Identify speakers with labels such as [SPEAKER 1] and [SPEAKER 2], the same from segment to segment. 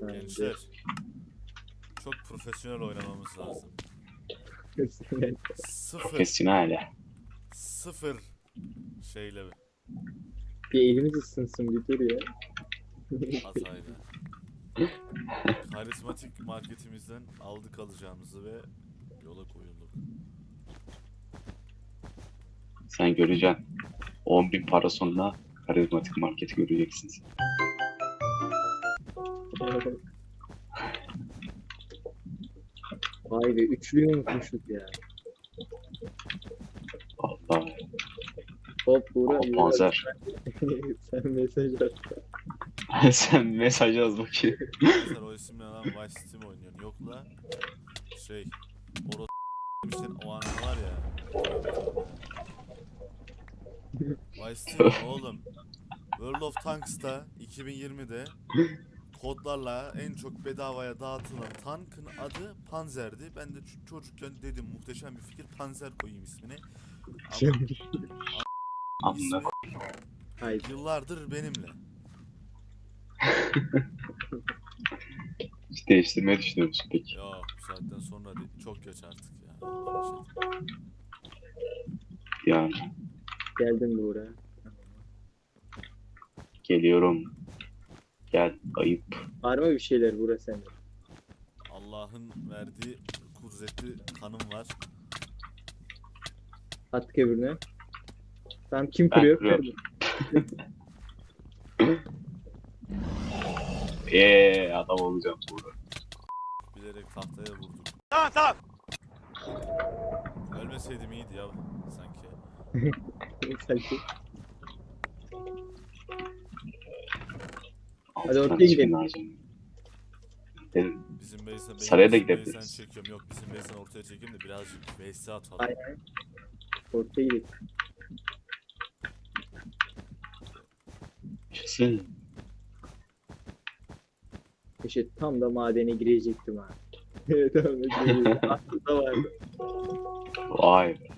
[SPEAKER 1] Gençler. Çok profesyonel oynamamız lazım.
[SPEAKER 2] Kesinlikle.
[SPEAKER 1] Sıfır.
[SPEAKER 3] Profesyonel.
[SPEAKER 1] Sıfır şeyle
[SPEAKER 2] bir elimiz ısınsın bir dur ya.
[SPEAKER 1] hatayla. Karizmatik marketimizden aldık alacağımızı ve yola koyulduk.
[SPEAKER 3] Sen göreceksin. 10 bin para sonra karizmatik marketi göreceksiniz.
[SPEAKER 2] Vay be üçlüyü unutmuştuk ya.
[SPEAKER 3] Allah.
[SPEAKER 2] Hop Buğra. Yürü.
[SPEAKER 3] Panzer.
[SPEAKER 2] Sen mesaj at.
[SPEAKER 3] Sen mesaj yaz bakayım.
[SPEAKER 1] Sen o isimle lan Vice mi oynuyorsun? Yok la. Şey. Oro demiştin o an var ya. Vice City mi oğlum. World of Tanks'ta 2020'de kodlarla en çok bedavaya dağıtılan tankın adı Panzer'di. Ben de çocukken dedim muhteşem bir fikir Panzer koyayım ismini. Ama
[SPEAKER 3] Amına
[SPEAKER 1] ismi
[SPEAKER 2] Haydi.
[SPEAKER 1] yıllardır benimle.
[SPEAKER 3] Hiç değiştirmeyi düşünüyor musun peki?
[SPEAKER 1] Ya bu saatten sonra çok geç artık ya.
[SPEAKER 3] Yani
[SPEAKER 2] Geldim Buğra.
[SPEAKER 3] geliyorum. Gel ayıp.
[SPEAKER 2] Var mı bir şeyler Buğra sende?
[SPEAKER 1] Allah'ın verdiği kudretli kanım var.
[SPEAKER 2] Attık öbürüne. Tamam kim
[SPEAKER 3] Ben
[SPEAKER 2] kırıyor?
[SPEAKER 3] kırıyorum.
[SPEAKER 2] Kır.
[SPEAKER 3] Eee adam olacağım burada.
[SPEAKER 1] Bilerek tahtaya vurduk. Tamam tamam. Ölmeseydim iyiydi ya sanki.
[SPEAKER 2] Sanki.
[SPEAKER 3] Altı
[SPEAKER 2] Hadi ortaya
[SPEAKER 3] tane
[SPEAKER 2] gidelim.
[SPEAKER 3] Dedim.
[SPEAKER 1] Bizim base'den benim
[SPEAKER 3] Saraya da gidebiliriz.
[SPEAKER 1] çekiyorum. Yok bizim base'den ortaya çekeyim de birazcık vs atalım.
[SPEAKER 2] Aynen. Ortaya gidelim.
[SPEAKER 3] Kesin.
[SPEAKER 2] İşte tam da madene girecektim ha. tamam özür Aklımda vardı.
[SPEAKER 3] Vay be.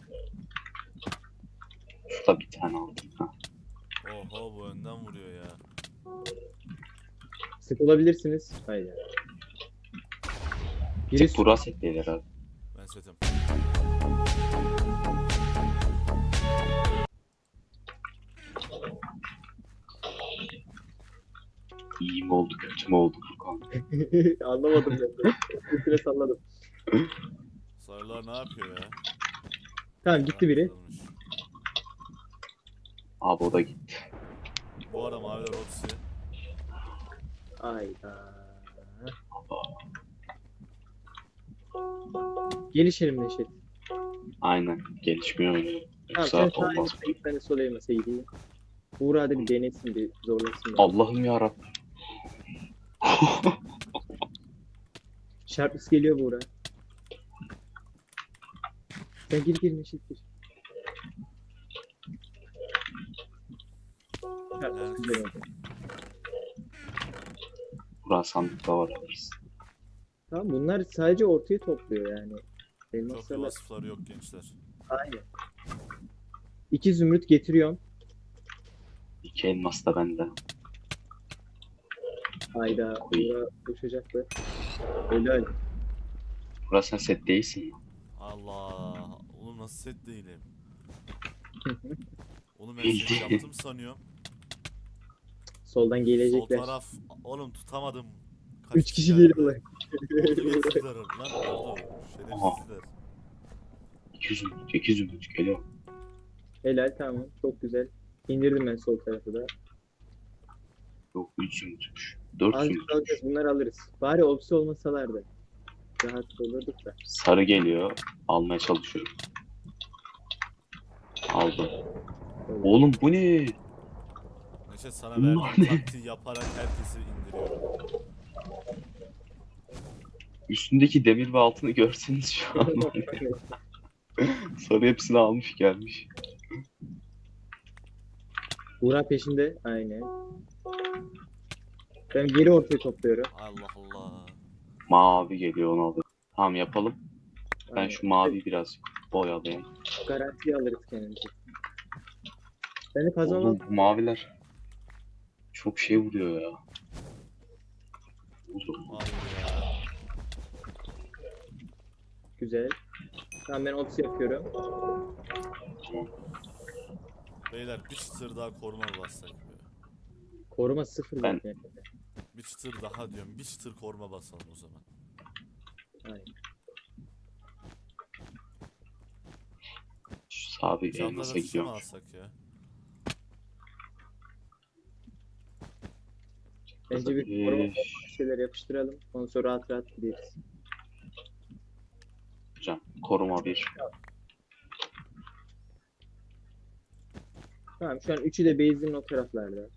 [SPEAKER 3] Şurada bir tane aldım. Ha.
[SPEAKER 1] Oho bu önden vuruyor ya.
[SPEAKER 2] Sık olabilirsiniz. Haydi. Biri
[SPEAKER 3] Tek Burak setleri abi.
[SPEAKER 1] Ben setim.
[SPEAKER 3] İyi mi oldu kötü mü oldu Furkan?
[SPEAKER 2] Anlamadım ben. Süre salladım.
[SPEAKER 1] Sarılar ne yapıyor ya?
[SPEAKER 2] Tamam gitti biri.
[SPEAKER 3] Abi o da gitti.
[SPEAKER 1] Bu ara maviler otisi.
[SPEAKER 2] Ayda.
[SPEAKER 3] Allah.
[SPEAKER 2] Gelişelim Neşet.
[SPEAKER 3] Aynen. Gelişmiyor.
[SPEAKER 2] Tamam sen
[SPEAKER 3] Yoksa
[SPEAKER 2] sağa
[SPEAKER 3] olmaz.
[SPEAKER 2] git, ben de sola yemese gideyim. Uğur hadi bir denesin bir zorlasın. beni.
[SPEAKER 3] Allah'ım yarabbim.
[SPEAKER 2] Şarplısı geliyor Buğra. Sen gir gir Neşet gir. Şarplısı güzel oldu.
[SPEAKER 3] Burak sandıkta var alırız.
[SPEAKER 2] Tamam bunlar sadece ortayı topluyor yani.
[SPEAKER 1] Çok
[SPEAKER 2] Elmaslarla
[SPEAKER 1] vasıfları yok gençler.
[SPEAKER 2] aynı. İki zümrüt getiriyorum.
[SPEAKER 3] İki elmas da bende.
[SPEAKER 2] Hayda
[SPEAKER 3] Koy.
[SPEAKER 2] Buğra koşacaktı. Helal.
[SPEAKER 3] Burak sen set değilsin.
[SPEAKER 1] Allah. Oğlum nasıl set değilim? Oğlum ben set yaptım sanıyorum.
[SPEAKER 2] Soldan
[SPEAKER 1] Sol
[SPEAKER 2] gelecekler.
[SPEAKER 1] taraf. Oğlum tutamadım.
[SPEAKER 2] Üç kişi geliyorlar.
[SPEAKER 1] Lan. Şerefsizler.
[SPEAKER 3] 200 zümrüt, 200 zümrüt geliyor.
[SPEAKER 2] Helal tamam. Çok güzel. İndirdim ben sol tarafı da.
[SPEAKER 3] Yok 3 zümrütmüş. 4
[SPEAKER 2] Azıcık
[SPEAKER 3] zümrütmüş.
[SPEAKER 2] alacağız. Bunları alırız. Bari opsi olmasalardı. Rahat olurduk da.
[SPEAKER 3] Sarı geliyor. Almaya çalışıyorum. Aldım. Oğlum bu ne?
[SPEAKER 1] Neşet sana verdiğim taktiği yaparak herkesi indiriyorum.
[SPEAKER 3] Üstündeki demir ve altını görseniz şu an. Sarı hepsini almış gelmiş.
[SPEAKER 2] Buğra peşinde. Aynen. Ben geri ortaya topluyorum.
[SPEAKER 1] Allah Allah.
[SPEAKER 3] Mavi geliyor onu alayım. Tamam yapalım. Ben
[SPEAKER 2] Aynen.
[SPEAKER 3] şu maviyi biraz boyalayayım.
[SPEAKER 2] Garantiye alırız kendimizi. Ben de kazanmam.
[SPEAKER 3] Oğlum bu maviler çok şey vuruyor ya.
[SPEAKER 2] Güzel. Tamam ben ops yapıyorum.
[SPEAKER 1] Beyler bir çıtır daha koruma bassak.
[SPEAKER 2] Koruma sıfır
[SPEAKER 3] Ben-
[SPEAKER 2] zaten.
[SPEAKER 1] Bir çıtır daha diyorum. Bir çıtır koruma basalım o zaman.
[SPEAKER 2] Aynen.
[SPEAKER 3] Şu sağ
[SPEAKER 1] bir yanına
[SPEAKER 3] gidiyorum.
[SPEAKER 1] alsak ya?
[SPEAKER 2] Bence bir koruma şeyler yapıştıralım. Ondan sonra rahat rahat gideriz.
[SPEAKER 3] Hocam koruma bir.
[SPEAKER 2] Tamam şu an üçü de base'in o taraflarda.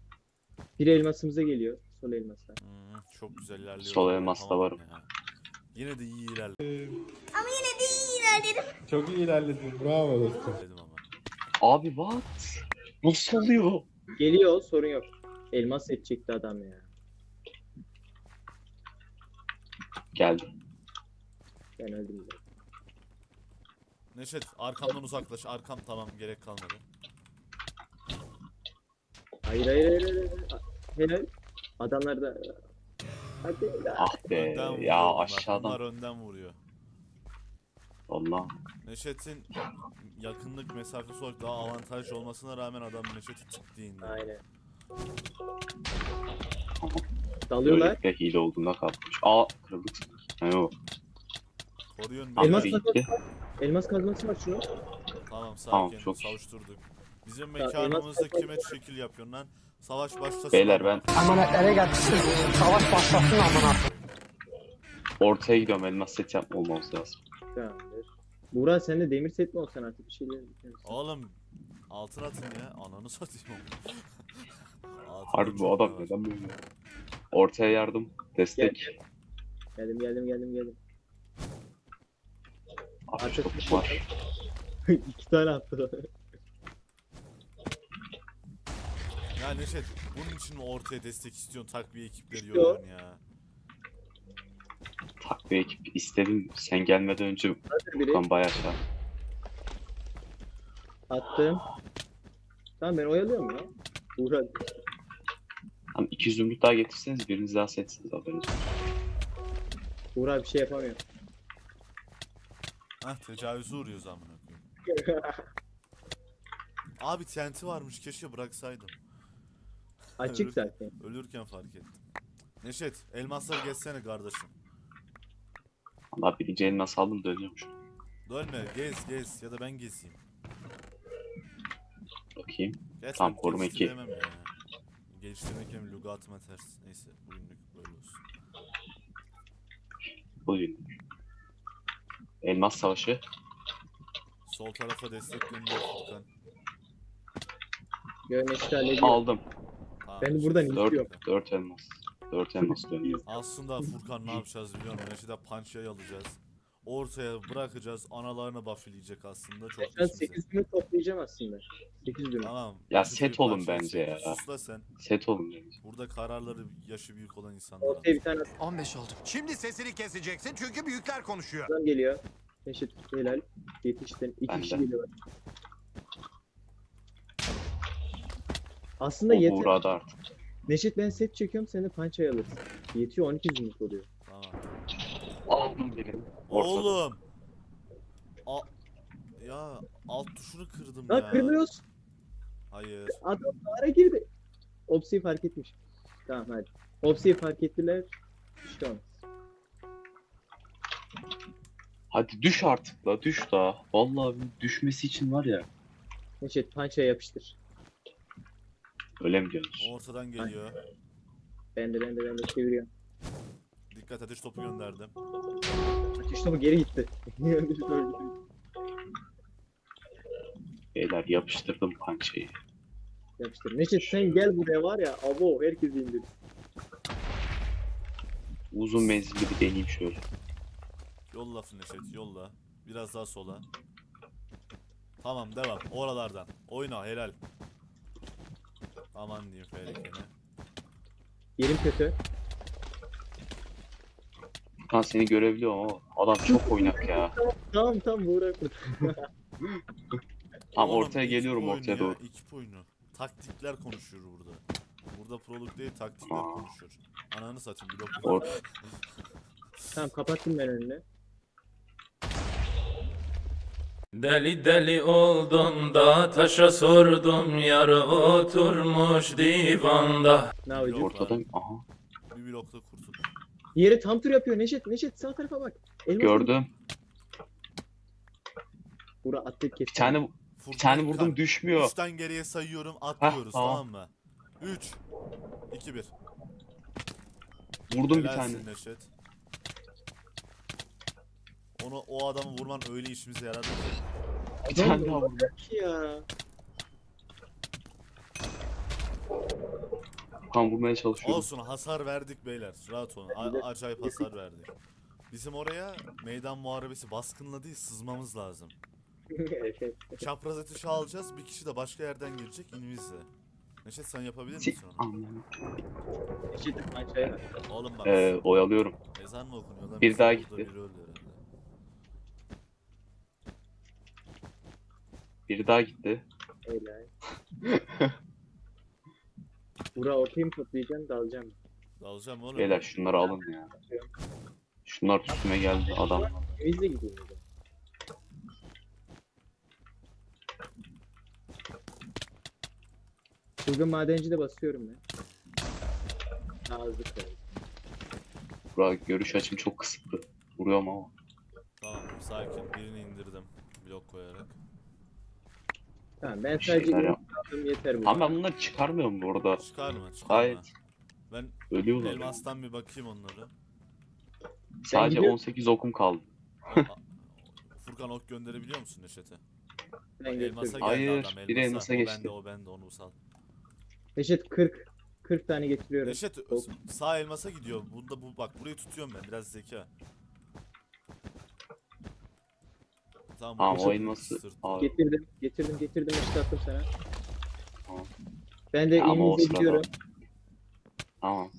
[SPEAKER 2] Bir elmasımıza geliyor. Sol elmasa.
[SPEAKER 1] Hmm, çok güzel ilerliyor.
[SPEAKER 3] Sol elmasla varım.
[SPEAKER 1] Yine de iyi ilerledim
[SPEAKER 4] Çok iyi ilerledin. Bravo dostum.
[SPEAKER 1] ama.
[SPEAKER 3] Abi what? Nasıl oluyor?
[SPEAKER 2] Geliyor sorun yok. Elmas set çekti adam ya.
[SPEAKER 3] Geldi.
[SPEAKER 2] Ben öldüm. zaten.
[SPEAKER 1] Neşet arkamdan uzaklaş. Arkam tamam gerek kalmadı.
[SPEAKER 2] Hayır hayır hayır hayır. hayır. Helal. Adamlar da... Hadi.
[SPEAKER 3] Ah be
[SPEAKER 1] Önden vuruyor
[SPEAKER 3] ya
[SPEAKER 1] bunlar.
[SPEAKER 3] aşağıdan.
[SPEAKER 1] Bunlar önden vuruyor.
[SPEAKER 3] Valla.
[SPEAKER 1] Neşet'in yakınlık mesafesi olarak daha avantajlı olmasına rağmen adam Neşet'i tıktı indi.
[SPEAKER 2] Aynen. Dalıyorlar.
[SPEAKER 3] Böylelikle hile olduğunda kalkmış. Aa kırıldık.
[SPEAKER 1] Koruyun
[SPEAKER 3] Abi
[SPEAKER 2] Elmas
[SPEAKER 1] beni.
[SPEAKER 2] kazması var. Elmas kazması var şunu.
[SPEAKER 1] Tamam sakin.
[SPEAKER 3] Tamam, çok.
[SPEAKER 1] Savuşturduk. Bizim mekanımızda
[SPEAKER 2] elmas-
[SPEAKER 1] kime şekil yapıyorsun lan? Savaş başlasın.
[SPEAKER 3] Beyler ben
[SPEAKER 5] Emanetlere getirsin. Savaş başlasın amına.
[SPEAKER 3] ortaya gidiyorum. Elmas set yapma olmamız lazım.
[SPEAKER 2] Tamamdır. Buğra sen de demir set mi olsan artık bir şeyler.
[SPEAKER 1] Oğlum altın atın ya. Ananı satayım.
[SPEAKER 3] Harbi bu
[SPEAKER 1] çok
[SPEAKER 3] adam neden böyle? Ortaya yardım. Destek.
[SPEAKER 2] Geldim geldim geldim geldim.
[SPEAKER 3] Abi
[SPEAKER 2] Arkası
[SPEAKER 3] çok var.
[SPEAKER 2] İki tane attı.
[SPEAKER 1] Ya Neşet bunun için mi ortaya destek istiyorsun takviye ekipleri
[SPEAKER 2] Yok.
[SPEAKER 1] yolluyorsun ya?
[SPEAKER 3] Takviye ekip istedim. Sen gelmeden önce
[SPEAKER 2] Hazır biri.
[SPEAKER 3] Furkan bayağı şey.
[SPEAKER 2] Attım. Tamam ben oyalıyorum ya. Buğra.
[SPEAKER 3] Tam iki zümrüt daha getirseniz biriniz daha setsiniz haberiniz olsun.
[SPEAKER 2] Buğra bir şey yapamıyor.
[SPEAKER 1] Hah tecavüze uğruyoruz amına koyayım. Abi TNT varmış keşke bıraksaydım.
[SPEAKER 2] Açık
[SPEAKER 1] Evet.
[SPEAKER 2] zaten.
[SPEAKER 1] Ölürken fark ettim. Neşet elmasları geçsene kardeşim.
[SPEAKER 3] Allah birinci elini aldım dönüyormuş.
[SPEAKER 1] Dönme gez gez ya da ben gezeyim.
[SPEAKER 3] Bakayım.
[SPEAKER 1] Gerçi
[SPEAKER 3] Tamam,
[SPEAKER 1] ben
[SPEAKER 3] koruma iki.
[SPEAKER 1] ya. Geliştirmek hem lügatıma ters. Neyse bugünlük böyle olsun.
[SPEAKER 3] Bugün. Elmas savaşı.
[SPEAKER 1] Sol tarafa destek gönder Furkan.
[SPEAKER 2] Görmeşte hallediyor.
[SPEAKER 3] Aldım.
[SPEAKER 1] Tamam,
[SPEAKER 2] Ben de buradan
[SPEAKER 1] şimdi-
[SPEAKER 2] izliyorum.
[SPEAKER 3] Dört, dört elmas. Dört elmas dönüyor.
[SPEAKER 1] Aslında Furkan ne yapacağız biliyor musun? Neşet'e punch'ı alacağız. Ortaya bırakacağız. Analarını buffleyecek aslında. Çok
[SPEAKER 2] Ben
[SPEAKER 1] işimize.
[SPEAKER 2] 8 günü toplayacağım aslında. 8 günü.
[SPEAKER 1] Tamam.
[SPEAKER 3] Ya
[SPEAKER 1] yaşı
[SPEAKER 3] set
[SPEAKER 1] büyük
[SPEAKER 3] olun bence ya.
[SPEAKER 1] Sus sen.
[SPEAKER 3] Set olun bence.
[SPEAKER 1] Burada kararları yaşı büyük olan insanlar.
[SPEAKER 2] Ortaya bir tane
[SPEAKER 5] 15 oldu.
[SPEAKER 6] Şimdi sesini keseceksin çünkü büyükler konuşuyor.
[SPEAKER 2] adam geliyor. Neşet helal. Yetiştin. İki
[SPEAKER 3] Ben
[SPEAKER 2] kişi
[SPEAKER 3] de.
[SPEAKER 2] geliyor. Aslında
[SPEAKER 3] O
[SPEAKER 2] yeter.
[SPEAKER 3] uğradı artık.
[SPEAKER 2] Neşet ben set çekiyorum sen de pançayı alırsın. Yetiyor 12 zümrüt oluyor.
[SPEAKER 1] Tamam.
[SPEAKER 3] Aldım birini. Ortada.
[SPEAKER 1] Oğlum. A ya alt tuşunu kırdım
[SPEAKER 2] Lan
[SPEAKER 1] ya.
[SPEAKER 2] kırmıyoruz.
[SPEAKER 1] Hayır.
[SPEAKER 2] Adam ara girdi. Opsi'yi fark etmiş. Tamam hadi. Opsi'yi fark ettiler. Şu an.
[SPEAKER 3] Hadi düş artık la düş daha. Vallahi bir düşmesi için var ya.
[SPEAKER 2] Neşet pançaya yapıştır.
[SPEAKER 3] Öyle mi diyorsunuz?
[SPEAKER 1] Ortadan geliyor.
[SPEAKER 2] Ben de ben de ben de çeviriyorum.
[SPEAKER 1] Dikkat ateş topu gönderdim.
[SPEAKER 2] Ateş topu geri gitti.
[SPEAKER 3] Beyler yapıştırdım pançayı.
[SPEAKER 2] yapıştır. Neşet sen gel buraya var ya. Abo herkes indir.
[SPEAKER 3] Uzun menzilli bir deneyeyim şöyle.
[SPEAKER 1] Yolla Neşet yolla. Biraz daha sola. Tamam devam. Oralardan. Oyna helal. Aman diyeyim Ferekene.
[SPEAKER 2] Yerim kötü.
[SPEAKER 3] Furkan seni görebiliyorum ama adam çok oynak ya.
[SPEAKER 2] Tamam tamam Buğra kurt.
[SPEAKER 3] Tam
[SPEAKER 1] Oğlum,
[SPEAKER 3] ortaya geliyorum
[SPEAKER 1] oyunu
[SPEAKER 3] ortaya
[SPEAKER 1] ya,
[SPEAKER 3] doğru.
[SPEAKER 1] Ekip oyunu. Taktikler konuşuyor burada. Burada prolog değil taktikler
[SPEAKER 3] Aa.
[SPEAKER 1] konuşuyor. Ananı satayım blok.
[SPEAKER 3] Or
[SPEAKER 2] Tamam kapattım ben önünü.
[SPEAKER 7] Deli deli oldum da taşa sordum yarı oturmuş divanda.
[SPEAKER 2] Ne yapacağız?
[SPEAKER 1] Yok.
[SPEAKER 3] Ortada aha
[SPEAKER 1] Bir blokta kurtul.
[SPEAKER 2] Diğeri tam tur yapıyor Neşet. Neşet sağ tarafa bak. Elmas
[SPEAKER 3] gördüm.
[SPEAKER 2] Bura atlet.
[SPEAKER 3] Bir tane bir tane vurdum düşmüyor.
[SPEAKER 1] Üçten geriye sayıyorum atlıyoruz
[SPEAKER 3] tamam.
[SPEAKER 1] tamam mı? 3 2 1
[SPEAKER 3] Vurdum bir tane.
[SPEAKER 1] Neşet. Onu o adamı vurman öyle işimize yaradı. ki.
[SPEAKER 3] Bir tane daha vurdum.
[SPEAKER 2] Ki ya.
[SPEAKER 3] Kan vurmaya çalışıyorum.
[SPEAKER 1] Olsun hasar verdik beyler. Rahat olun. A- acayip hasar verdik. Bizim oraya meydan muharebesi baskınla değil sızmamız lazım. Çapraz ateşi alacağız. Bir kişi de başka yerden gelecek invisle. Neşet sen yapabilir
[SPEAKER 3] Si-
[SPEAKER 1] misin onu?
[SPEAKER 3] Anladım.
[SPEAKER 2] Bak.
[SPEAKER 1] Oğlum bak.
[SPEAKER 3] Ee, oyalıyorum.
[SPEAKER 1] Ezan mı okunuyor lan?
[SPEAKER 3] bir
[SPEAKER 1] Bizim
[SPEAKER 3] daha gitti.
[SPEAKER 1] Biri öldü herhalde.
[SPEAKER 3] Biri daha gitti.
[SPEAKER 2] Helal. Bura ortayı mı toplayacaksın dalacağım.
[SPEAKER 1] Dalacağım oğlum.
[SPEAKER 3] Beyler şunları alın ya. Şunlar üstüme geldi adam.
[SPEAKER 2] Temizle gideyim o zaman. Çılgın madenci de basıyorum ben. Ağızlık var.
[SPEAKER 3] Burak görüş açım çok kısıtlı. Vuruyorum ama.
[SPEAKER 1] Tamam sakin. Birini indirdim. Blok koyarak.
[SPEAKER 2] Tamam ben
[SPEAKER 3] Bir
[SPEAKER 2] sadece
[SPEAKER 3] şeyler
[SPEAKER 2] ümit
[SPEAKER 3] yap.
[SPEAKER 2] Aldım yeter bu.
[SPEAKER 3] Ama ben bunları çıkarmıyorum burada.
[SPEAKER 1] Çıkarma çıkarma.
[SPEAKER 3] Gayet
[SPEAKER 1] Ben
[SPEAKER 3] ölüyorlar.
[SPEAKER 1] elmastan bir bakayım onlara.
[SPEAKER 3] Sadece
[SPEAKER 2] gidiyor-
[SPEAKER 3] 18 okum kaldı.
[SPEAKER 1] Furkan ok gönderebiliyor musun Neşet'e?
[SPEAKER 2] Ben
[SPEAKER 1] Elmasa geldi
[SPEAKER 3] Hayır,
[SPEAKER 1] adam.
[SPEAKER 3] biri
[SPEAKER 1] elmasa.
[SPEAKER 3] elmasa
[SPEAKER 1] o
[SPEAKER 3] geçti.
[SPEAKER 1] bende o bende onu sal.
[SPEAKER 2] Neşet 40. 40 tane getiriyorum.
[SPEAKER 1] Neşet
[SPEAKER 2] Ok.
[SPEAKER 1] sağ elmasa gidiyor. Bunda bu bak burayı tutuyorum ben biraz zeka. Tamam,
[SPEAKER 3] Tamam,
[SPEAKER 1] bu
[SPEAKER 3] o elması
[SPEAKER 1] sırtı.
[SPEAKER 2] Getirdim. Getirdim getirdim Neşet attım sana. Ben de
[SPEAKER 3] Ama o sırada-
[SPEAKER 2] gidiyorum.
[SPEAKER 3] Tamam.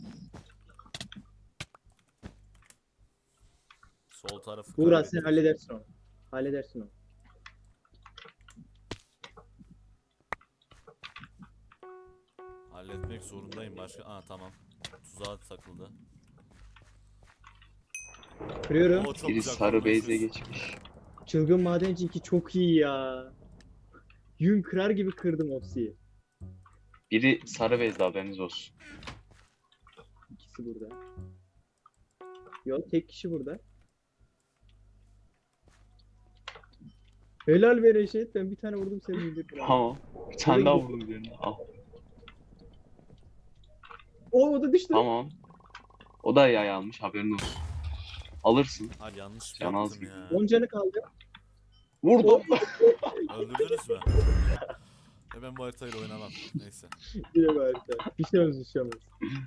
[SPEAKER 1] Sol tarafı
[SPEAKER 2] Buğra sen halledersin onu. Halledersin onu.
[SPEAKER 1] Halletmek zorundayım başka. Aa tamam. Tuzağa takıldı.
[SPEAKER 2] Kırıyorum.
[SPEAKER 1] O çok
[SPEAKER 3] Biri
[SPEAKER 1] güzel
[SPEAKER 3] sarı
[SPEAKER 1] kombinasyon.
[SPEAKER 3] base'e geçmiş.
[SPEAKER 2] Çılgın madenci 2 çok iyi ya. Yün kırar gibi kırdım Opsi'yi.
[SPEAKER 3] Biri sarı base'de haberiniz olsun.
[SPEAKER 2] İkisi burada. Yok tek kişi burada. Helal be Reşit. Ben bir tane vurdum seni abi.
[SPEAKER 3] Tamam. Bir tane daha vurdum üzerine. Al.
[SPEAKER 2] O o da düştü.
[SPEAKER 3] Tamam. O da yay almış haberin olsun. Alırsın.
[SPEAKER 1] Hadi yanlış
[SPEAKER 3] Can az
[SPEAKER 1] yaptım ya.
[SPEAKER 2] 10 canı kaldı.
[SPEAKER 3] Vurdum.
[SPEAKER 1] Öldürdünüz mü? E ben bu haritayla oynamam. Neyse.
[SPEAKER 2] Yine bir harita. Bir şey olmaz.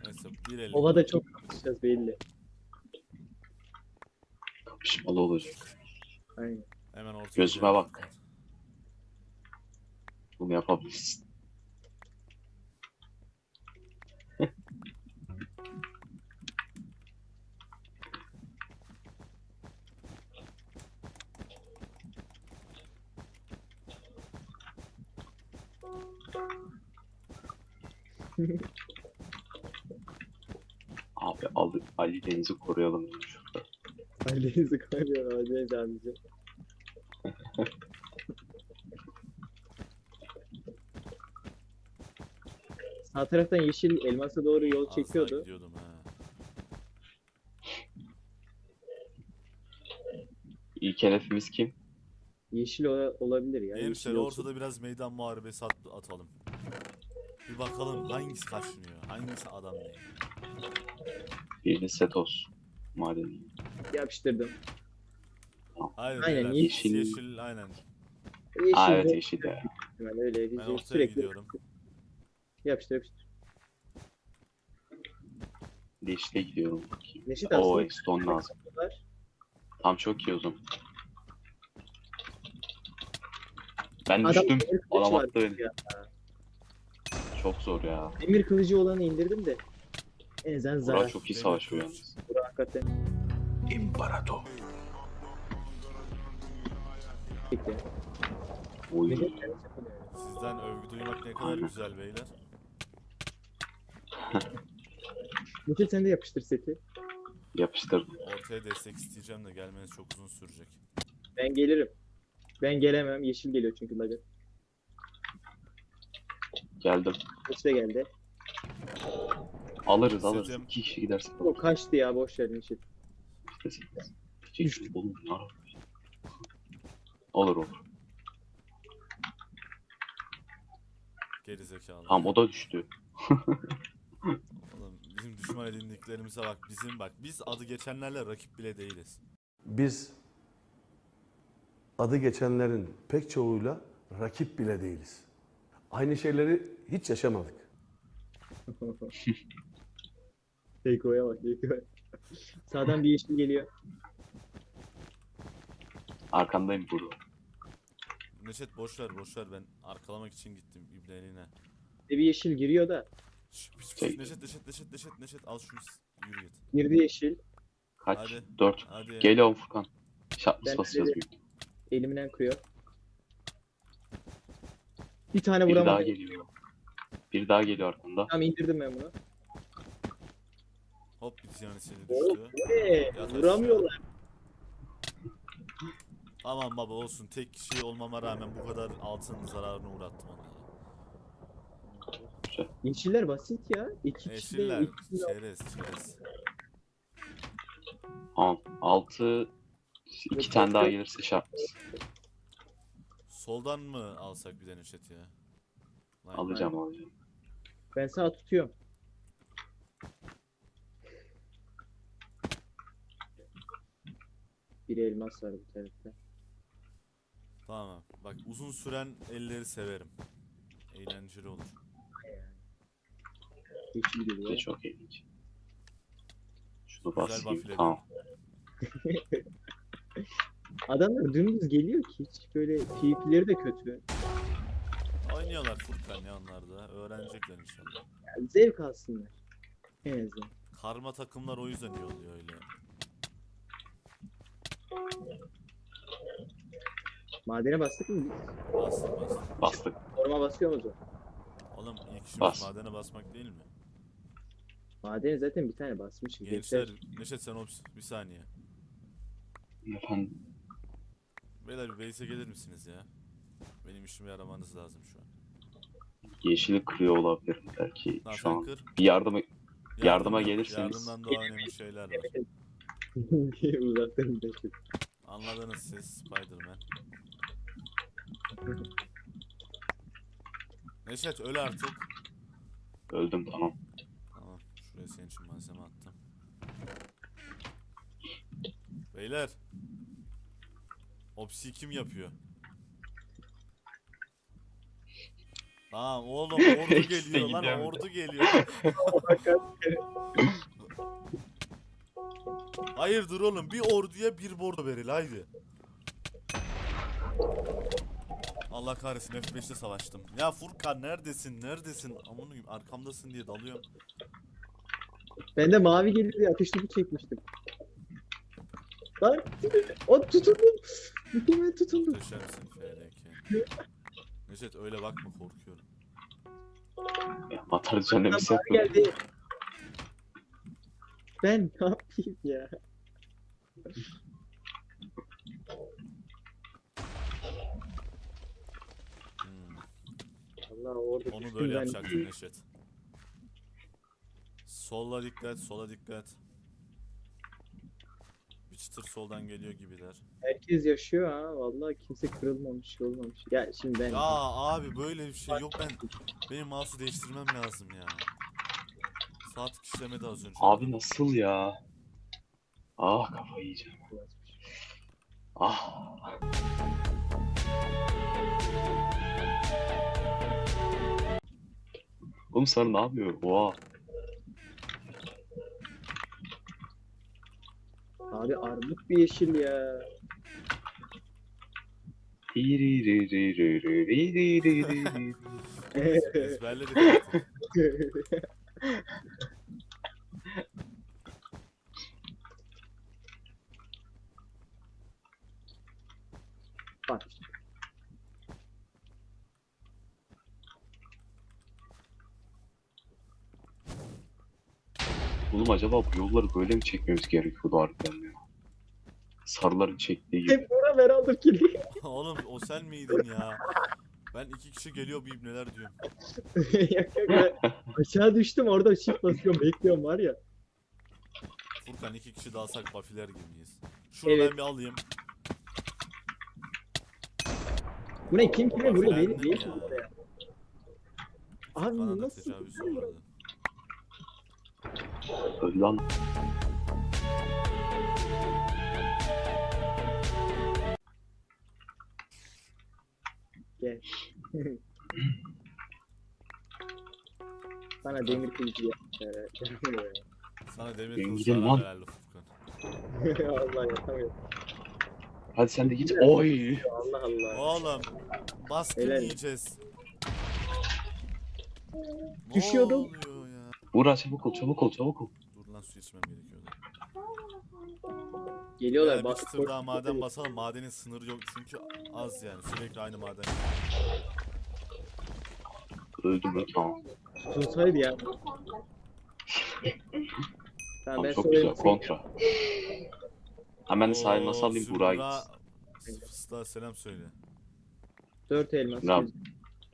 [SPEAKER 1] Neyse. Bir el.
[SPEAKER 2] Ovada çok kapışacağız belli.
[SPEAKER 3] Kapışmalı olacak.
[SPEAKER 2] Aynen.
[SPEAKER 1] Hemen ortaya.
[SPEAKER 3] Gözüme bak. Bunu yapabilirsin. Abi Ali, Ali Deniz'i koruyalım şurada.
[SPEAKER 2] Aileyizi koyuyor. Aileyizi abici. Sağ taraftan yeşil elmasa doğru yol çekiyordu.
[SPEAKER 1] gidiyordum ha.
[SPEAKER 3] İlk hedefimiz kim?
[SPEAKER 2] Yeşil ola- olabilir ya.
[SPEAKER 1] Gençler
[SPEAKER 2] yeşil olsun.
[SPEAKER 1] ortada biraz meydan muharebesi at- atalım. Bir bakalım hangisi kaşınıyor, hangisi adam değil.
[SPEAKER 3] Birini Setos. Madeni.
[SPEAKER 2] Yapıştırdım.
[SPEAKER 1] Aynen,
[SPEAKER 2] Aynen,
[SPEAKER 1] beyler.
[SPEAKER 3] yeşil-
[SPEAKER 1] yeşil aynen.
[SPEAKER 2] Yeşil
[SPEAKER 3] Aa evet
[SPEAKER 2] de-
[SPEAKER 3] yeşil ya.
[SPEAKER 2] Yani öyle
[SPEAKER 1] Ben
[SPEAKER 2] diyeceğiz.
[SPEAKER 1] ortaya
[SPEAKER 2] Sürekli
[SPEAKER 1] gidiyorum.
[SPEAKER 2] yapıştır yapıştır.
[SPEAKER 3] Yeşile gidiyorum. bakayım.
[SPEAKER 2] Neşit
[SPEAKER 3] Oo
[SPEAKER 2] aslında
[SPEAKER 3] stone lazım. Tam çok iyi o zaman. Ben
[SPEAKER 2] Adam
[SPEAKER 3] düştüm.
[SPEAKER 2] demir kılıç
[SPEAKER 3] Adam
[SPEAKER 2] var
[SPEAKER 3] attı beni.
[SPEAKER 2] ya.
[SPEAKER 3] Çok zor ya.
[SPEAKER 2] Demir kılıcı olanı indirdim de. En azından zarar.
[SPEAKER 3] Burak çok iyi savaşıyor yalnız.
[SPEAKER 2] Burak hakikaten.
[SPEAKER 6] İmparator.
[SPEAKER 2] Bekle.
[SPEAKER 3] Oy.
[SPEAKER 1] Sizden övgü duymak ne kadar
[SPEAKER 3] Aynen.
[SPEAKER 1] güzel beyler.
[SPEAKER 2] Neşet sen de yapıştır seti.
[SPEAKER 3] Yapıştırdım.
[SPEAKER 1] Ortaya destek isteyeceğim de gelmeniz çok uzun sürecek.
[SPEAKER 2] Ben gelirim. Ben gelemem. Yeşil geliyor çünkü laga.
[SPEAKER 3] Geldim.
[SPEAKER 2] Da geldi.
[SPEAKER 3] Alırız alırız.
[SPEAKER 1] Seçim.
[SPEAKER 3] İki kişi gidersin.
[SPEAKER 2] O kaçtı ya boş verin yeşil.
[SPEAKER 3] Çekil oğlum ne ara- Olur olur.
[SPEAKER 1] Geri zekalı.
[SPEAKER 3] Tamam o da düştü.
[SPEAKER 1] Oğlum bizim düşman edindiklerimize bak. Bizim bak biz adı geçenlerle rakip bile değiliz.
[SPEAKER 8] Biz adı geçenlerin pek çoğuyla rakip bile değiliz. Aynı şeyleri hiç yaşamadık.
[SPEAKER 2] Teko'ya bak Teko'ya. Sağdan bir yeşil geliyor.
[SPEAKER 3] Arkandayım burada.
[SPEAKER 1] Neşet boş ver boş ver ben arkalamak için gittim ibneliğine.
[SPEAKER 2] Bir yeşil giriyor da.
[SPEAKER 1] Şş, pis, pis,
[SPEAKER 3] Şey-
[SPEAKER 1] Neşet Neşet Neşet Neşet Neşet al şunu yürü git.
[SPEAKER 2] Girdi yeşil.
[SPEAKER 3] Kaç?
[SPEAKER 1] Hadi.
[SPEAKER 3] Dört.
[SPEAKER 1] Hadi ya.
[SPEAKER 3] Geliyorum Furkan. Şartlısı
[SPEAKER 2] Ben
[SPEAKER 3] basacağız büyük.
[SPEAKER 2] Elimden kırıyor. Bir tane
[SPEAKER 3] Biri daha
[SPEAKER 2] vuramadım.
[SPEAKER 3] geliyor. Bir daha geliyor arkanda.
[SPEAKER 2] Tamam indirdim ben bunu.
[SPEAKER 1] Hop bir seni
[SPEAKER 2] Oo,
[SPEAKER 1] düştü.
[SPEAKER 2] Vuramıyorlar.
[SPEAKER 1] Tamam baba olsun tek kişi olmama rağmen bu kadar altın zararını uğrattım onlara.
[SPEAKER 2] Yeşiller basit ya. İki kişi de
[SPEAKER 1] Eşiller,
[SPEAKER 2] ikisi de-
[SPEAKER 1] çerez, çerez.
[SPEAKER 3] Tamam. Altı. İki tane daha gelirse şartlısı.
[SPEAKER 1] Soldan mı alsak bir de Neşet ya? Lan,
[SPEAKER 3] Alacağım alacağım.
[SPEAKER 2] Ben sağ tutuyorum. Bir elmas var bu tarafta.
[SPEAKER 1] Tamam. Bak uzun süren elleri severim. Eğlenceli olur.
[SPEAKER 2] Yeşil
[SPEAKER 3] Bu da
[SPEAKER 2] geliyor.
[SPEAKER 3] çok ilginç. Şunu
[SPEAKER 1] Güzel
[SPEAKER 3] basayım.
[SPEAKER 1] buff
[SPEAKER 3] Tamam.
[SPEAKER 2] Adamlar dümdüz geliyor ki hiç böyle PvP'leri de kötü.
[SPEAKER 1] Oynuyorlar Furkan ya onlar da. Öğrenecekler inşallah.
[SPEAKER 2] Yani zevk alsınlar. En azından.
[SPEAKER 1] Karma takımlar o yüzden iyi oluyor öyle.
[SPEAKER 2] Madene bastık mı? biz?
[SPEAKER 1] Bastır bastır.
[SPEAKER 3] Bastık.
[SPEAKER 2] Orma basıyor mu?
[SPEAKER 1] Oğlum ilk işimiz
[SPEAKER 3] Bas.
[SPEAKER 1] madene basmak değil mi?
[SPEAKER 2] Madene zaten bir tane basmışız.
[SPEAKER 1] Gençler. Neşet sen ops bir saniye.
[SPEAKER 3] Efendim.
[SPEAKER 1] Beyler bir base'e gelir misiniz ya? Benim işime yaramanız lazım şu an.
[SPEAKER 3] Yeşili kırıyor olabilirim belki
[SPEAKER 1] Lan
[SPEAKER 3] şu
[SPEAKER 1] sen
[SPEAKER 3] an.
[SPEAKER 1] kır.
[SPEAKER 3] Bir yardıma Yardıma
[SPEAKER 1] Yardım-
[SPEAKER 3] gelirseniz-
[SPEAKER 1] Yardımdan daha önemli şeyler var.
[SPEAKER 2] Uzaktan bir
[SPEAKER 1] Anladınız siz Spider-Man. Neşet öl artık.
[SPEAKER 3] öldüm tamam.
[SPEAKER 1] Tamam. Şuraya senin için malzeme attım. Beyler. Opsi kim yapıyor? Tamam oğlum ordu geliyor lan
[SPEAKER 3] gidiyor bir de.
[SPEAKER 1] ordu geliyor. Hayır dur oğlum bir orduya bir bordo veril haydi. Allah kahretsin F5'te savaştım. Ya Furkan neredesin neredesin? Aman arkamdasın diye dalıyorum.
[SPEAKER 2] Ben de mavi gelir diye ateş topu çekmiştim. Lan o tutundum. Mükemmel tutundum.
[SPEAKER 1] Düşersin FRK. Necdet öyle bakma korkuyorum.
[SPEAKER 3] Ya, Batar düzenlemesi
[SPEAKER 2] Mavi
[SPEAKER 3] yapıyorum.
[SPEAKER 2] geldi. Ben ne yapayım ya?
[SPEAKER 1] Hmm.
[SPEAKER 2] Allah orada
[SPEAKER 1] Onu
[SPEAKER 2] düştüm
[SPEAKER 1] böyle
[SPEAKER 2] ben.
[SPEAKER 1] yapacaktın Neşet. Sola dikkat, sola dikkat. Çıtır soldan geliyor gibiler.
[SPEAKER 2] Herkes yaşıyor ha. Vallahi kimse kırılmamış, şey olmamış. Ya şimdi ben
[SPEAKER 1] Ya abi böyle bir şey yok ben. Benim mouse'u değiştirmem lazım ya. Saat işlemedi az önce.
[SPEAKER 3] Abi nasıl ya? Ah kafayı yiyeceğim. Ah. Oğlum sarı ne yapıyor? Oha.
[SPEAKER 2] Abi armut bir yeşil ya.
[SPEAKER 1] Ezberledik artık.
[SPEAKER 2] Bak işte.
[SPEAKER 3] Oğlum acaba bu yolları böyle mi çekmemiz gerekiyordu harbiden ya? Sarıların çektiği gibi.
[SPEAKER 2] Hep Lan ben aldım kili.
[SPEAKER 1] Oğlum o sen miydin ya? Ben iki kişi geliyor bir neler diyorum.
[SPEAKER 2] yok yok ben aşağı düştüm orada shift basıyorum bekliyorum var ya.
[SPEAKER 1] Furkan iki kişi daha alsak bafiler gibi miyiz? Şunu
[SPEAKER 2] Evet.
[SPEAKER 1] ben bir alayım.
[SPEAKER 2] Bu ne kim kime vuruyor beni niye
[SPEAKER 1] ya.
[SPEAKER 2] vuruyor ya? Abi
[SPEAKER 1] Bana da
[SPEAKER 2] nasıl
[SPEAKER 1] tecavüz uğradı.
[SPEAKER 3] Öl lan.
[SPEAKER 2] Gel. Sana demir kılıcı yapmışlar.
[SPEAKER 1] Sana demir
[SPEAKER 3] Ben
[SPEAKER 1] kılıç
[SPEAKER 3] gidelim
[SPEAKER 1] zarar
[SPEAKER 3] lan.
[SPEAKER 1] herhalde Furkan.
[SPEAKER 2] Allah yapamıyorum.
[SPEAKER 3] Hadi sen de git. Oy.
[SPEAKER 2] Allah Allah.
[SPEAKER 1] Oğlum baskın
[SPEAKER 2] Helal.
[SPEAKER 1] yiyeceğiz. Ne
[SPEAKER 2] Düşüyordum.
[SPEAKER 1] oluyor ya?
[SPEAKER 3] Buğra çabuk ol çabuk ol çabuk ol.
[SPEAKER 1] Dur lan su içmem gerekiyordu.
[SPEAKER 2] Geliyorlar.
[SPEAKER 1] Ee, bir daha maden basalım. Madenin sınırı yok çünkü az yani. Sürekli aynı maden.
[SPEAKER 3] Öldüm mü? Tamam.
[SPEAKER 2] Tutsaydı ya. Tamam
[SPEAKER 3] Tamam
[SPEAKER 2] ben
[SPEAKER 3] çok güzel. Kontra. Hemen sahil nasıl alayım
[SPEAKER 1] Zümra-
[SPEAKER 3] gitsin.
[SPEAKER 1] Fıstığa selam söyle.
[SPEAKER 2] 4 elmas. Yüz-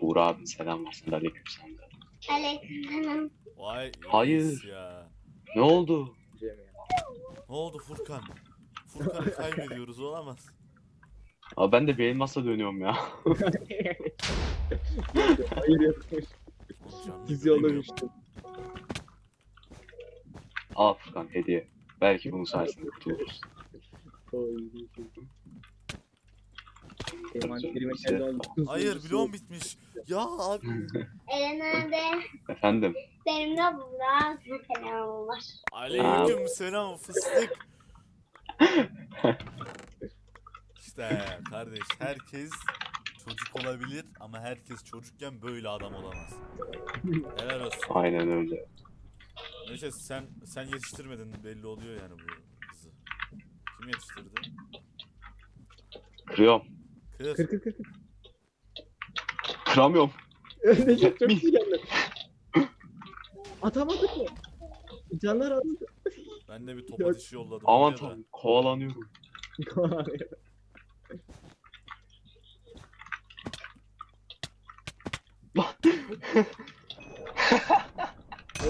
[SPEAKER 3] Buğra abim selam versin. Aleyküm selam.
[SPEAKER 9] Aleykümselam.
[SPEAKER 1] Vay
[SPEAKER 3] Hayır.
[SPEAKER 1] reis ya.
[SPEAKER 3] Ne oldu?
[SPEAKER 1] Ne oldu Furkan? Furkan'ı kaybediyoruz olamaz.
[SPEAKER 3] Abi ben de bir elmasla dönüyorum ya.
[SPEAKER 2] Hayır
[SPEAKER 1] canlı
[SPEAKER 2] Fizyolojmiştim.
[SPEAKER 3] Al Furkan hediye. Belki bunun sayesinde kurtuluruz.
[SPEAKER 2] Bütün
[SPEAKER 1] Hayır bloğum bitmiş. Ya abi.
[SPEAKER 9] Eren'de
[SPEAKER 3] Efendim.
[SPEAKER 9] benimle burada selamım var.
[SPEAKER 1] Aleyküm selam fıstık. İşte kardeş herkes çocuk olabilir ama herkes çocukken böyle adam olamaz. Helal olsun.
[SPEAKER 3] Aynen öyle.
[SPEAKER 1] Neyse sen sen yetiştirmedin belli oluyor yani bu kızı. Kim yetiştirdi?
[SPEAKER 3] Kırıyorum.
[SPEAKER 1] Kız.
[SPEAKER 2] Kır kır kır kır.
[SPEAKER 3] Kıramıyorum.
[SPEAKER 2] Necip çok iyi geldi. Atamadık mı? Canlar aldı.
[SPEAKER 1] Ben de bir top
[SPEAKER 2] Yok.
[SPEAKER 1] atışı yolladım.
[SPEAKER 3] Aman
[SPEAKER 1] oraya da.
[SPEAKER 3] tanrım kovalanıyorum.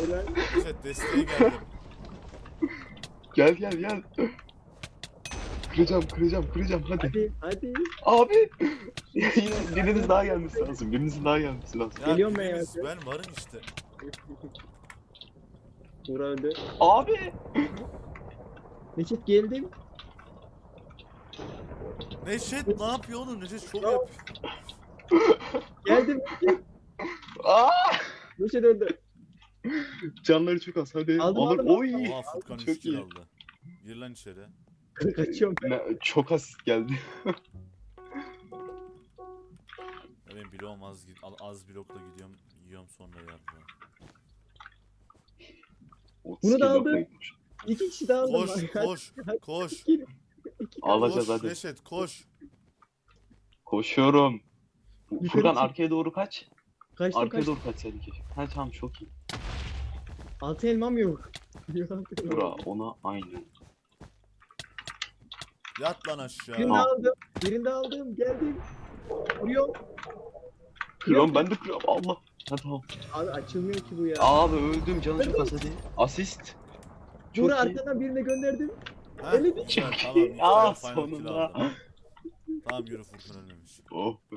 [SPEAKER 2] Öyle.
[SPEAKER 1] Neyse desteğe geldim.
[SPEAKER 3] Gel gel gel. Kıracağım kıracağım kıracağım hadi.
[SPEAKER 2] Hadi hadi.
[SPEAKER 3] Abi. Yine biriniz daha gelmesi lazım. Birinizin daha gelmesi lazım.
[SPEAKER 1] Ya
[SPEAKER 2] Geliyorum ben ya.
[SPEAKER 1] biriniz- Ben varım işte.
[SPEAKER 2] Buğra öldü.
[SPEAKER 3] Abi.
[SPEAKER 2] Necip geldim.
[SPEAKER 1] Neşet ne yapıyor oğlum? Neşet çok yapıyor.
[SPEAKER 2] Geldim.
[SPEAKER 3] Aa!
[SPEAKER 2] Necip öldü.
[SPEAKER 3] Canları çok az hadi.
[SPEAKER 2] Aldım, aldım,
[SPEAKER 3] Oy.
[SPEAKER 1] Oha Furkan
[SPEAKER 3] Çok
[SPEAKER 1] 3 kill
[SPEAKER 3] iyi.
[SPEAKER 1] aldı. Gir lan içeri.
[SPEAKER 2] Kaçıyorum ben.
[SPEAKER 3] Ne, çok az geldi.
[SPEAKER 1] Ya benim bloğum az, gid- al- az blokla gidiyorum. Yiyorum sonra yardım.
[SPEAKER 2] Bunu da aldım. İki kişi daha aldım.
[SPEAKER 1] Koş koş koş.
[SPEAKER 2] İki- iki-
[SPEAKER 3] Alacağız
[SPEAKER 1] Koş
[SPEAKER 3] hadi.
[SPEAKER 1] Neşet koş.
[SPEAKER 3] Koşuyorum.
[SPEAKER 2] Yukarı
[SPEAKER 3] Furkan
[SPEAKER 2] çık.
[SPEAKER 3] arkaya doğru kaç.
[SPEAKER 2] Kaçtım
[SPEAKER 3] Arkaya
[SPEAKER 2] kaçtım.
[SPEAKER 3] doğru kaç seninki. Ha tamam çok iyi.
[SPEAKER 2] Altı elmam yok.
[SPEAKER 3] Bura ona aynen.
[SPEAKER 1] Yat lan aşağı.
[SPEAKER 2] Birini
[SPEAKER 3] Ha.
[SPEAKER 2] aldım. Birini de aldım. Geldim. Vuruyorum.
[SPEAKER 3] Kırıyorum ben de kırıyorum Allah.
[SPEAKER 2] Abi açılmıyor ki bu ya.
[SPEAKER 3] Abi öldüm canı çok az hadi. Asist. Çok iyi.
[SPEAKER 2] arkadan birine gönderdim.
[SPEAKER 1] Ha?
[SPEAKER 2] Öyle bir-
[SPEAKER 1] tamam. güzel,
[SPEAKER 3] Aa
[SPEAKER 1] final kill
[SPEAKER 3] sonunda.
[SPEAKER 1] Tamam yürü Furkan ölmemiş.
[SPEAKER 3] Oh be.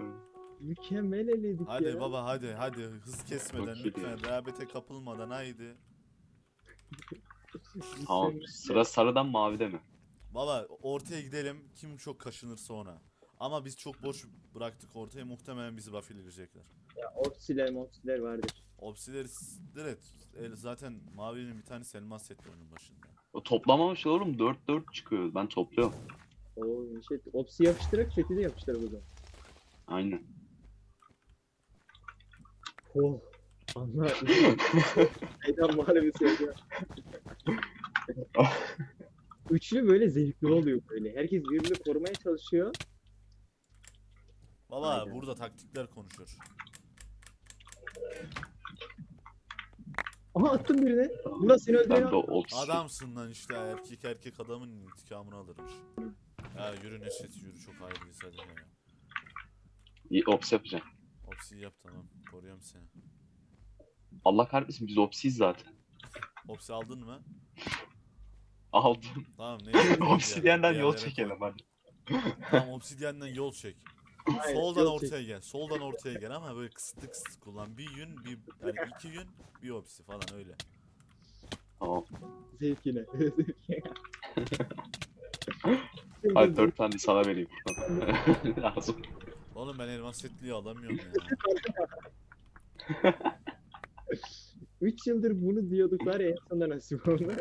[SPEAKER 2] Mükemmel eledik
[SPEAKER 1] Hadi
[SPEAKER 2] ya.
[SPEAKER 1] baba hadi hadi hız kesmeden
[SPEAKER 3] Çok iyi.
[SPEAKER 1] lütfen rehavete kapılmadan haydi.
[SPEAKER 3] Tamam. Sıra sarıdan mavide mi?
[SPEAKER 1] Baba ortaya gidelim kim çok kaşınırsa ona. Ama biz çok boş bıraktık ortaya muhtemelen bizi buffileyecekler.
[SPEAKER 2] Ya, Opsiler mopsiler vardır.
[SPEAKER 1] Opsileri evet el- zaten mavinin bir tane elmas setti onun başında.
[SPEAKER 3] O toplamamış oğlum 4-4 çıkıyor. Ben topluyorum.
[SPEAKER 2] Oo şey, opsi yapıştırarak seti de yapıştır o zaman.
[SPEAKER 3] Aynen.
[SPEAKER 2] Oh. Allah. Meydan muharebesi yapıyor. Üçlü böyle zevkli oluyor böyle. Herkes birbirini korumaya çalışıyor.
[SPEAKER 1] Baba
[SPEAKER 2] Aynen.
[SPEAKER 1] burada taktikler konuşur.
[SPEAKER 2] Aha attım birine. Murat seni öldüren
[SPEAKER 3] Ben de opsi.
[SPEAKER 1] Adamsın lan işte erkek erkek adamın intikamını alırmış. Ya yürü Neşet yürü çok ayrıyız hadi ya.
[SPEAKER 3] İyi, Opsi yapacağım.
[SPEAKER 1] Opsi yap tamam koruyorum seni.
[SPEAKER 3] Allah kahretsin biz opsiyiz zaten.
[SPEAKER 1] Opsi aldın mı?
[SPEAKER 3] Aldım.
[SPEAKER 1] Tamam neyse.
[SPEAKER 3] Obsidiyenden yol çekelim hadi.
[SPEAKER 1] Tamam obsidiyenden yol çek.
[SPEAKER 2] Hayır,
[SPEAKER 1] Soldan
[SPEAKER 2] yol çek.
[SPEAKER 1] ortaya gel. Soldan ortaya gel ama böyle kısıtlı kısıtlı kullan. Bir yün, bir yani iki yün, bir opsi falan öyle.
[SPEAKER 3] Tamam.
[SPEAKER 2] Zevkine.
[SPEAKER 3] Hadi dört tane sana vereyim. Lazım.
[SPEAKER 1] Oğlum ben elmas setliği alamıyorum ya.
[SPEAKER 2] 3 yıldır bunu diyorduk var ya en sonunda nasip oldu.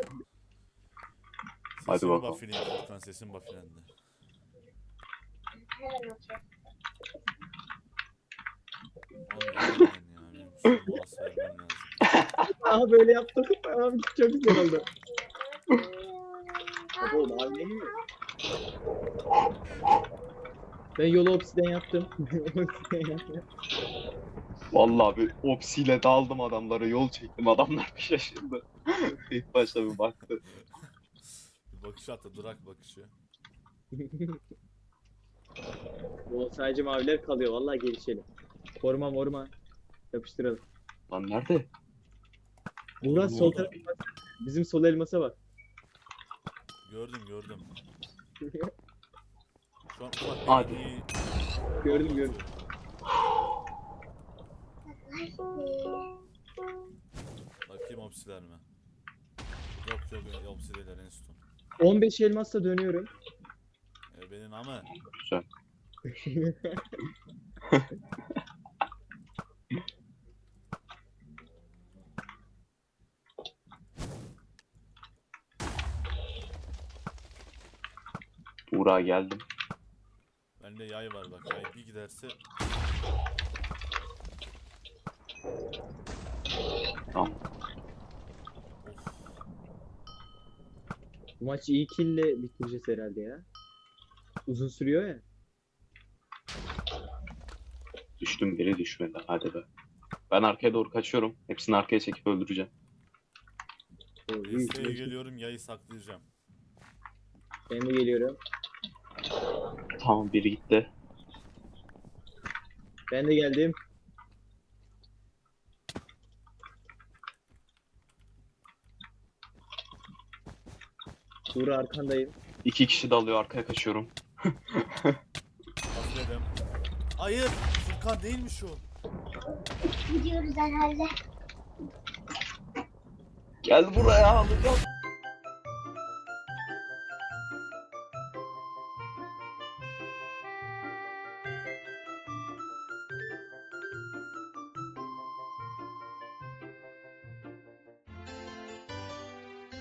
[SPEAKER 3] Hadi
[SPEAKER 1] Sesimi
[SPEAKER 3] bakalım.
[SPEAKER 1] Furkan sesim bufflendi.
[SPEAKER 9] Hemen atıyorum.
[SPEAKER 1] Oğlum yapmayın ya. Benim şu molası vermem lazım.
[SPEAKER 2] Aha böyle yaptık. Tamam çok güzel oldu. Oğlum abi ne mi? Ben yolu obsiden yaptım. Obsiden yaptım.
[SPEAKER 3] Vallahi bir opsiyle daldım adamlara yol çektim. Adamlar bir şaşırdı. İlk başta bir baktı.
[SPEAKER 1] Bakış attı, durak bakışı.
[SPEAKER 2] O sadece maviler kalıyor. Vallahi gelişelim. Koruma morma. Yapıştıralım.
[SPEAKER 3] Lan nerede?
[SPEAKER 2] Murat sol taraf. Bizim sol elmasa bak.
[SPEAKER 1] Gördüm gördüm. Şu an ufak bir
[SPEAKER 3] Hadi.
[SPEAKER 1] iyi-
[SPEAKER 2] Gördüm gördüm.
[SPEAKER 1] Bakayım opsiler mi? Yok yok opsiler en son.
[SPEAKER 2] 15 elmasla dönüyorum.
[SPEAKER 1] E, benim ama
[SPEAKER 3] Güzel. Buğra geldim.
[SPEAKER 1] bende yay var bak. Yay bir giderse
[SPEAKER 3] Tamam.
[SPEAKER 1] of.
[SPEAKER 2] Bu maçı iyi kill'le bitireceğiz herhalde ya. Uzun sürüyor ya.
[SPEAKER 3] Düştüm biri düşmedi. Hadi be. Ben arkaya doğru kaçıyorum. Hepsini arkaya çekip öldüreceğim.
[SPEAKER 2] O, iyi.
[SPEAKER 1] Desteğe geliyorum yayı saklayacağım.
[SPEAKER 2] Ben de geliyorum.
[SPEAKER 3] Tamam biri gitti.
[SPEAKER 2] Ben de geldim. Uğur arkandayım.
[SPEAKER 3] İki kişi dalıyor arkaya kaçıyorum.
[SPEAKER 1] Hayır! Furkan değilmiş o.
[SPEAKER 9] Gidiyoruz herhalde.
[SPEAKER 3] Gel buraya alacağım.